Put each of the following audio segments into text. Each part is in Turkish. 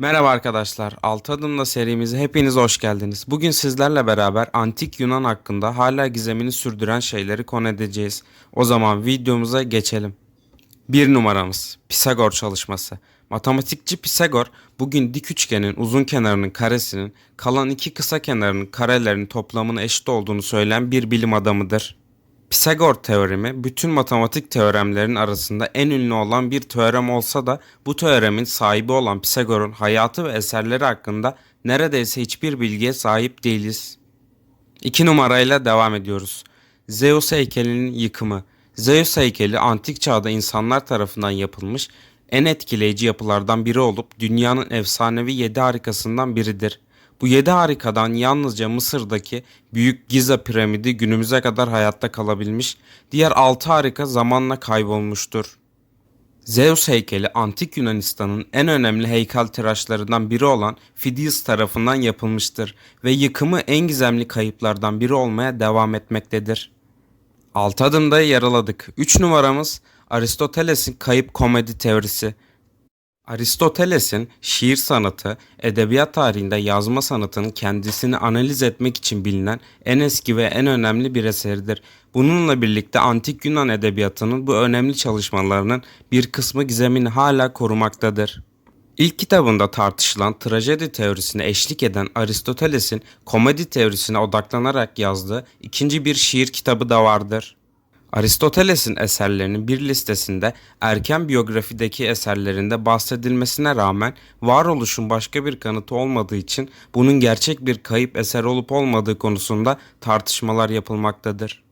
Merhaba arkadaşlar, 6 adımla serimize hepiniz hoş geldiniz. Bugün sizlerle beraber antik Yunan hakkında hala gizemini sürdüren şeyleri konu edeceğiz. O zaman videomuza geçelim. Bir numaramız Pisagor çalışması. Matematikçi Pisagor bugün dik üçgenin uzun kenarının karesinin kalan iki kısa kenarının karelerinin toplamının eşit olduğunu söyleyen bir bilim adamıdır. Pisagor teoremi bütün matematik teoremlerin arasında en ünlü olan bir teorem olsa da bu teoremin sahibi olan Pisagor'un hayatı ve eserleri hakkında neredeyse hiçbir bilgiye sahip değiliz. 2 numarayla devam ediyoruz. Zeus heykelinin yıkımı. Zeus heykeli antik çağda insanlar tarafından yapılmış en etkileyici yapılardan biri olup dünyanın efsanevi 7 harikasından biridir. Bu 7 harikadan yalnızca Mısır'daki Büyük Giza piramidi günümüze kadar hayatta kalabilmiş, diğer 6 harika zamanla kaybolmuştur. Zeus heykeli antik Yunanistan'ın en önemli heykeltıraşlarından biri olan Phidias tarafından yapılmıştır ve yıkımı en gizemli kayıplardan biri olmaya devam etmektedir. Alt adımda yaraladık. 3 numaramız Aristoteles'in kayıp komedi teorisi. Aristoteles'in şiir sanatı, edebiyat tarihinde yazma sanatının kendisini analiz etmek için bilinen en eski ve en önemli bir eseridir. Bununla birlikte antik Yunan edebiyatının bu önemli çalışmalarının bir kısmı gizemini hala korumaktadır. İlk kitabında tartışılan trajedi teorisine eşlik eden Aristoteles'in komedi teorisine odaklanarak yazdığı ikinci bir şiir kitabı da vardır. Aristoteles'in eserlerinin bir listesinde erken biyografideki eserlerinde bahsedilmesine rağmen varoluşun başka bir kanıtı olmadığı için bunun gerçek bir kayıp eser olup olmadığı konusunda tartışmalar yapılmaktadır.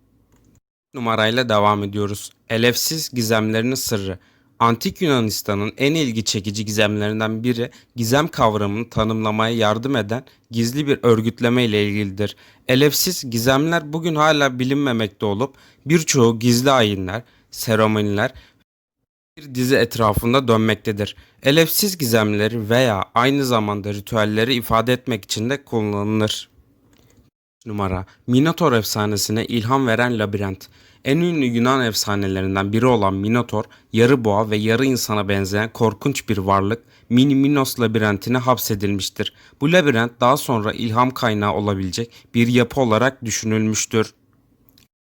Numarayla devam ediyoruz. Elefsiz gizemlerinin sırrı. Antik Yunanistan'ın en ilgi çekici gizemlerinden biri gizem kavramını tanımlamaya yardım eden gizli bir örgütleme ile ilgilidir. Elefsiz gizemler bugün hala bilinmemekte olup birçoğu gizli ayinler, seremoniler bir dizi etrafında dönmektedir. Elefsiz gizemleri veya aynı zamanda ritüelleri ifade etmek için de kullanılır. Numara Minotor efsanesine ilham veren labirent. En ünlü Yunan efsanelerinden biri olan Minotor, yarı boğa ve yarı insana benzeyen korkunç bir varlık Mini Minos labirentine hapsedilmiştir. Bu labirent daha sonra ilham kaynağı olabilecek bir yapı olarak düşünülmüştür.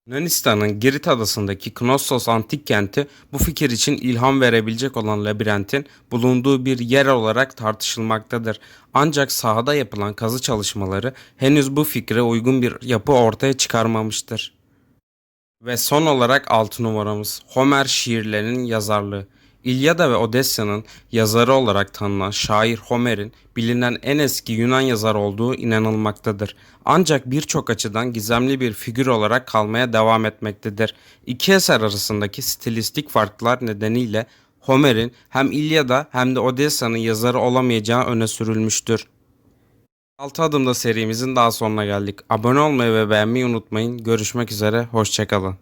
Yunanistan'ın Girit adasındaki Knossos antik kenti bu fikir için ilham verebilecek olan labirentin bulunduğu bir yer olarak tartışılmaktadır. Ancak sahada yapılan kazı çalışmaları henüz bu fikre uygun bir yapı ortaya çıkarmamıştır. Ve son olarak 6 numaramız Homer şiirlerinin yazarlığı. İlyada ve Odesya'nın yazarı olarak tanınan şair Homer'in bilinen en eski Yunan yazar olduğu inanılmaktadır. Ancak birçok açıdan gizemli bir figür olarak kalmaya devam etmektedir. İki eser arasındaki stilistik farklar nedeniyle Homer'in hem İlyada hem de Odesya'nın yazarı olamayacağı öne sürülmüştür. 6 adımda serimizin daha sonuna geldik. Abone olmayı ve beğenmeyi unutmayın. Görüşmek üzere, hoşçakalın.